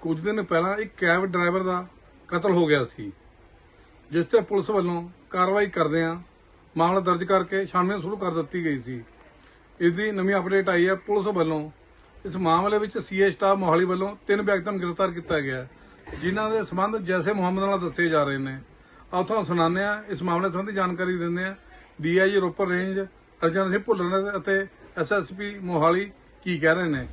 ਕੁਝ ਦਿਨ ਪਹਿਲਾਂ ਇੱਕ ਕੈਬ ਡਰਾਈਵਰ ਦਾ ਕਤਲ ਹੋ ਗਿਆ ਸੀ, ਜਿਸ ਤੇ ਪੁਲਿਸ ਵੱਲੋਂ ਕਾਰਵਾਈ ਕਰਦਿਆਂ ਮਾਮਲਾ ਦਰਜ ਕਰਕੇ ਛਾਣਬੀਨ ਸ਼ੁਰੂ ਕਰ ਦਿੱਤੀ ਗਈ ਸੀ। ਇਸ ਦੀ ਨਵੀਂ ਅਪਡੇਟ ਆਈ ਹੈ, ਪੁਲਿਸ ਵੱਲੋਂ ਇਸ ਮਾਮਲੇ ਵਿੱਚ ਸੀਏ ਸਟਾਫ ਮੋਹਾਲੀ ਵੱਲੋਂ ਤਿੰਨ ਵਿਅਕਤੀਆਂ ਨੂੰ ਗ੍ਰਿਫਤਾਰ ਕੀਤਾ ਗਿਆ ਜਿਨ੍ਹਾਂ ਦੇ ਸਬੰਧ ਜੈਸੇ ਮੁਹੰਮਦ ਨਾਲ ਦੱਸੇ ਜਾ ਰਹੇ ਨੇ। ਆਓ ਤੁਹਾਨੂੰ ਸੁਣਾਉਂਦੇ ਆ ਇਸ ਮਾਮਲੇ ਸੰਬੰਧੀ ਜਾਣਕਾਰੀ ਦਿੰਦੇ ਹਾਂ। ਡੀਆਈਜੀ ਰੋਪਰ ਰੇਂਜ ਅਰਜਨ ਸਿੰਘ ਭੁੱਲਰ ਨੇ ਅਤੇ ਐਸਐਸਪੀ ਮੋਹਾਲੀ ਕੀ ਕਹਿ ਰਹੇ ਨੇ।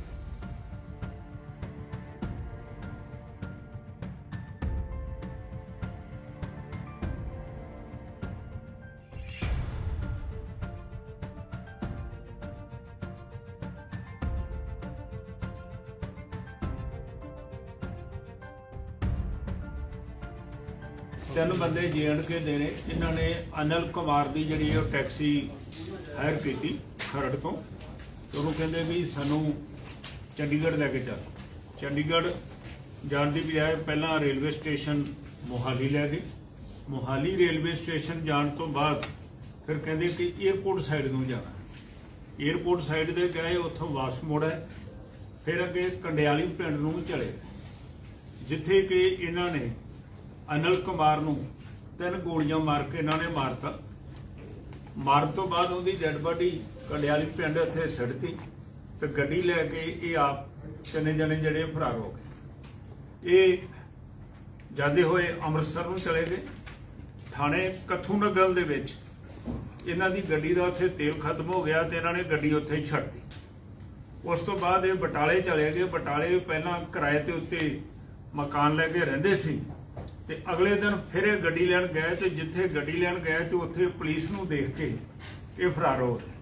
ਤਿੰਨ ਬੰਦੇ ਜੇਐਂਡਕੇ ਦੇ ਨੇ ਇਹਨਾਂ ਨੇ ਅਨਲ ਕੁਮਾਰ ਦੀ ਜਿਹੜੀ ਉਹ ਟੈਕਸੀ ਹਾਇਰ ਕੀਤੀ ਖਰੜ ਤੋਂ। ਤੇ ਉਹ ਕਹਿੰਦੇ ਵੀ ਸਾਨੂੰ ਚੰਡੀਗੜ੍ਹ ਲੈ ਕੇ ਚੱਲ ਚੰਡੀਗੜ੍ਹ ਜਾਣ ਦੀ ਬਜਾਏ ਪਹਿਲਾਂ ਰੇਲਵੇ ਸਟੇਸ਼ਨ ਮੋਹਾਲੀ ਲੈ ਗਏ। ਮੋਹਾਲੀ ਰੇਲਵੇ ਸਟੇਸ਼ਨ ਜਾਣ ਤੋਂ ਬਾਅਦ ਫਿਰ ਕਹਿੰਦੇ ਕਿ 에어ਪੋਰਟ ਸਾਈਡ ਨੂੰ ਜਾਣਾ। 에어ਪੋਰਟ ਸਾਈਡ ਦੇ ਗਏ, ਉੱਥੋਂ ਵਾਪਸ ਮੋੜਾ ਫਿਰ ਅੱਗੇ ਕੰਡਿਆਲੀ ਪਿੰਡ ਨੂੰ ਚਲੇ ਜਿੱਥੇ ਕਿ ਇਹਨਾਂ ਨੇ ਅਨਲ ਕੁਮਾਰ ਨੂੰ ਤਿੰਨ ਗੋਲੀਆਂ ਮਾਰ ਕੇ ਇਹਨਾਂ ਨੇ ਮਾਰਤਾ। ਮਾਰਨ ਤੋਂ ਬਾਅਦ ਉਹਦੀ ਡੈੱਡ ਬਾਡੀ ਕੰਡਿਆਲੀ ਪਿੰਡ ਉੱਥੇ ਸਿੱਟਤੀ ਤੇ ਗੱਡੀ ਲੈ ਕੇ ਇਹ ਆਪ ਤਿੰਨੇ ਜਣੇ ਜਿਹੜੇ ਫਰਾਰ ਹੋ ਗਏ। ਇਹ ਜਾਂਦੇ ਹੋਏ ਅੰਮ੍ਰਿਤਸਰ ਨੂੰ ਚਲੇ ਗਏ। ਥਾਣੇ ਕੱਥੂ ਨਗਲ ਦੇ ਵਿੱਚ ਇਹਨਾਂ ਦੀ ਗੱਡੀ ਦਾ ਉੱਥੇ ਤੇਲ ਖਤਮ ਹੋ ਗਿਆ ਤੇ ਇਹਨਾਂ ਨੇ ਗੱਡੀ ਉੱਥੇ ਛੱਡ ਦਿੱਤੀ ਉਸ ਤੋਂ ਬਾਅਦ ਇਹ ਬਟਾਲੇ ਚਲੇ ਗਏ। ਬਟਾਲੇ ਪਹਿਲਾਂ ਕਿਰਾਏ ਤੇ ਉੱਤੇ ਮਕਾਨ ਲੈ ਕੇ ਰਹਿੰਦੇ ਸੀ। ਤੇ ਅਗਲੇ ਦਿਨ ਫਿਰ ਇਹ ਗੱਡੀ ਲੈਣ ਗਏ ਤੇ ਜਿੱਥੇ ਗੱਡੀ ਲੈਣ ਗਏ ਤੇ ਉੱਥੇ ਪੁਲਿਸ ਨੂੰ ਦੇਖ ਕੇ ਇਹ ਫਰਾਰ ਹੋ ਗਏ।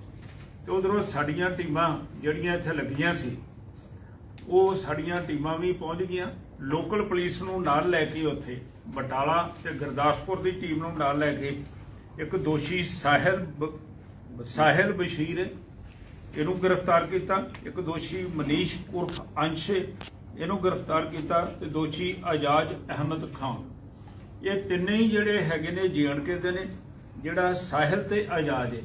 ਤੇ ਉਧਰੋਂ ਸਾਡੀਆਂ ਟੀਮਾਂ ਜਿਹੜੀਆਂ ਇੱਥੇ ਲੱਗੀਆਂ ਸੀ, ਉਹ ਸਾਡੀਆਂ ਟੀਮਾਂ ਵੀ ਪਹੁੰਚ ਗਈਆਂ। ਲੋਕਲ ਪੁਲਿਸ ਨੂੰ ਨਾਲ ਲੈ ਕੇ ਉੱਥੇ, ਬਟਾਲਾ ਤੇ ਗੁਰਦਾਸਪੁਰ ਦੀ ਟੀਮ ਨੂੰ ਨਾਲ ਲੈ ਕੇ ਇੱਕ ਦੋਸ਼ੀ ਸਾਹਿਲ ਸਾਹਿਲ ਬਸ਼ੀਰ, ਇਹਨੂੰ ਗ੍ਰਿਫਤਾਰ ਕੀਤਾ। ਇੱਕ ਦੋਸ਼ੀ ਮਨੀਸ਼ ਉਰਫ ਅੰਸ਼ ਇਹਨੂੰ ਗ੍ਰਿਫਤਾਰ ਕੀਤਾ ਤੇ ਦੋਸ਼ੀ ਆਜ਼ਾਦ ਅਹਿਮਦ ਖਾਨ। ਇਹ ਤਿੰਨੇ ਹੀ ਜਿਹੜੇ ਹੈਗੇ ਨੇ ਜੀਐਨਕੇ ਦੇ ਨੇ। ਜਿਹੜਾ ਸਾਹਿਲ ਤੇ ਆਜ਼ਾਦ ਹੈ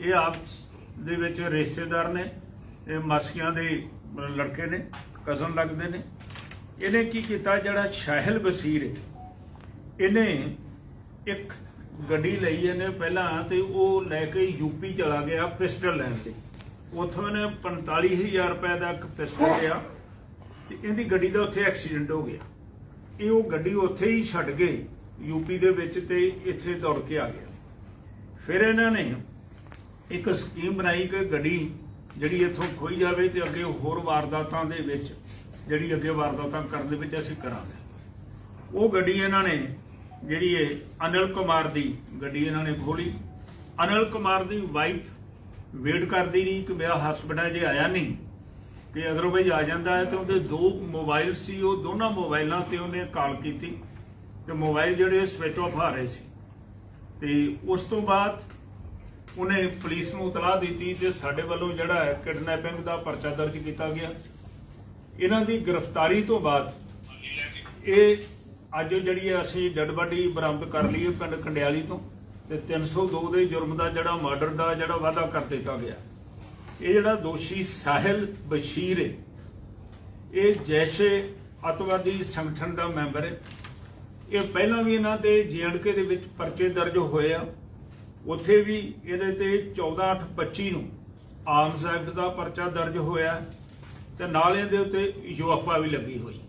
ਇਹ ਆਪਸ ਦੇ ਵਿੱਚ ਰਿਸ਼ਤੇਦਾਰ ਨੇ, ਇਹ ਮਾਸੀਆਂ ਦੇ ਲੜਕੇ ਨੇ, ਕਜ਼ਨ ਲੱਗਦੇ ਨੇ। ਇਹਨੇ ਕੀ ਕੀਤਾ? ਜਿਹੜਾ ਸਾਹਿਲ ਬਸੀਰ ਹੈ ਇਹਨੇ ਇੱਕ ਗੱਡੀ ਲਈ ਇਹਨੇ ਪਹਿਲਾਂ ਤੇ ਉਹ ਲੈ ਕੇ ਯੂਪੀ ਚਲਾ ਗਿਆ ਪਿਸਟਲ ਲੈਣ ਤੇ। ਉੱਥੋਂ ਇਹਨੇ 45000 ਰੁਪਏ ਦਾ ਇੱਕ ਪਿਸਟਲ ਲਿਆ। ਤੇ ਇਹਦੀ ਗੱਡੀ ਦਾ ਉੱਥੇ ਐਕਸੀਡੈਂਟ ਹੋ ਗਿਆ। ਇਹ ਉਹ ਗੱਡੀ ਉੱਥੇ ਹੀ ਛੱਡ ਗਏ ਯੂਪੀ ਦੇ ਵਿੱਚ ਤੇ ਇੱਥੇ ਦੌੜ ਕੇ ਆ ਗਿਆ। ਫਿਰ ਇਹਨਾਂ ਨੇ ਇੱਕ ਸਕੀਮ ਬਣਾਈ ਕਿ ਗੱਡੀ ਜਿਹੜੀ ਇੱਥੋਂ ਖੋਈ ਜਾਵੇ ਤੇ ਅੱਗੇ ਹੋਰ ਵਾਰਦਾਤਾਂ ਦੇ ਵਿੱਚ ਜਿਹੜੀ ਅੱਗੇ ਵਾਰਦਾਤਾਂ ਕਰਨ ਦੇ ਵਿੱਚ ਅਸੀਂ ਕਰਾਂਗੇ। ਉਹ ਗੱਡੀ ਇਹਨਾਂ ਨੇ ਜਿਹੜੀ ਹੈ ਅਨਿਲ ਕੁਮਾਰ ਦੀ ਗੱਡੀ ਇਹਨਾਂ ਨੇ ਖੋਲੀ ਅਨਿਲ ਕੁਮਾਰ ਦੀ ਵਾਈਫ ਵੇਟ ਕਰਦੀ ਰਹੀ ਕਿ ਮੇਰਾ ਹਸਬੰਡ ਜੇ ਆਇਆ ਨਹੀਂ। ਕਿ ਅਦਰਵਾਈਜ਼ ਆ ਜਾਂਦਾ ਹੈ ਤੇ ਉਹਦੇ ਦੋ ਮੋਬਾਈਲ ਸੀ, ਉਹ ਦੋਨਾਂ ਮੋਬਾਈਲਾਂ ਤੇ ਉਹਨੇ ਕਾਲ ਕੀਤੀ ਤੇ ਮੋਬਾਈਲ ਜਿਹੜੇ ਸਵਿਚ ਆਫ ਆ ਰਹੇ ਸੀ। ਤੇ ਉਸ ਤੋਂ ਬਾਅਦ ਉਹਨੇ ਪੁਲਿਸ ਨੂੰ ਇਤਲਾਹ ਦਿੱਤੀ ਤੇ ਸਾਡੇ ਵੱਲੋਂ ਜਿਹੜਾ ਹੈ ਕਿਡਨੈਪਿੰਗ ਦਾ ਪਰਚਾ ਦਰਜ ਕੀਤਾ ਗਿਆ। ਇਹਨਾਂ ਦੀ ਗ੍ਰਿਫਤਾਰੀ ਤੋਂ ਬਾਅਦ ਇਹ ਅੱਜ ਜਿਹੜੀ ਹੈ ਅਸੀਂ ਡੈਡ ਬਾਡੀ ਬਰਾਮਦ ਕਰ ਲਈ ਹੈ ਪਿੰਡ ਕੰਡਿਆਲੀ ਤੋਂ ਤੇ 302 ਦੇ ਜੁਰਮ ਦਾ ਜਿਹੜਾ ਮਰਡਰ ਦਾ ਜਿਹੜਾ ਵਾਅਦਾ ਕਰ ਦਿੱਤਾ ਗਿਆ। ਇਹ ਜਿਹੜਾ ਦੋਸ਼ੀ ਸਾਹਿਲ ਬਸ਼ੀਰ ਹੈ, ਇਹ ਜੈਸ਼ੇ ਅਤਵਾਦੀ ਸੰਗਠਨ ਦਾ ਮੈਂਬਰ ਹੈ। ਇਹ ਪਹਿਲਾਂ ਵੀ ਇਹਨਾਂ ਤੇ ਜੀਐਨਕੇ ਦੇ ਵਿੱਚ ਪਰਚੇ ਦਰਜ ਹੋਏ ਆ। ਉੱਥੇ ਵੀ ਇਹਦੇ ਤੇ 14825 ਨੂੰ ਆਰਮਸ ਐਕਟ ਦਾ ਪਰਚਾ ਦਰਜ ਹੋਇਆ ਤੇ ਨਾਲ ਇਹਦੇ ਉੱਤੇ ਯੂਐਫਆ ਵੀ ਲੱਗੀ ਹੋਈ।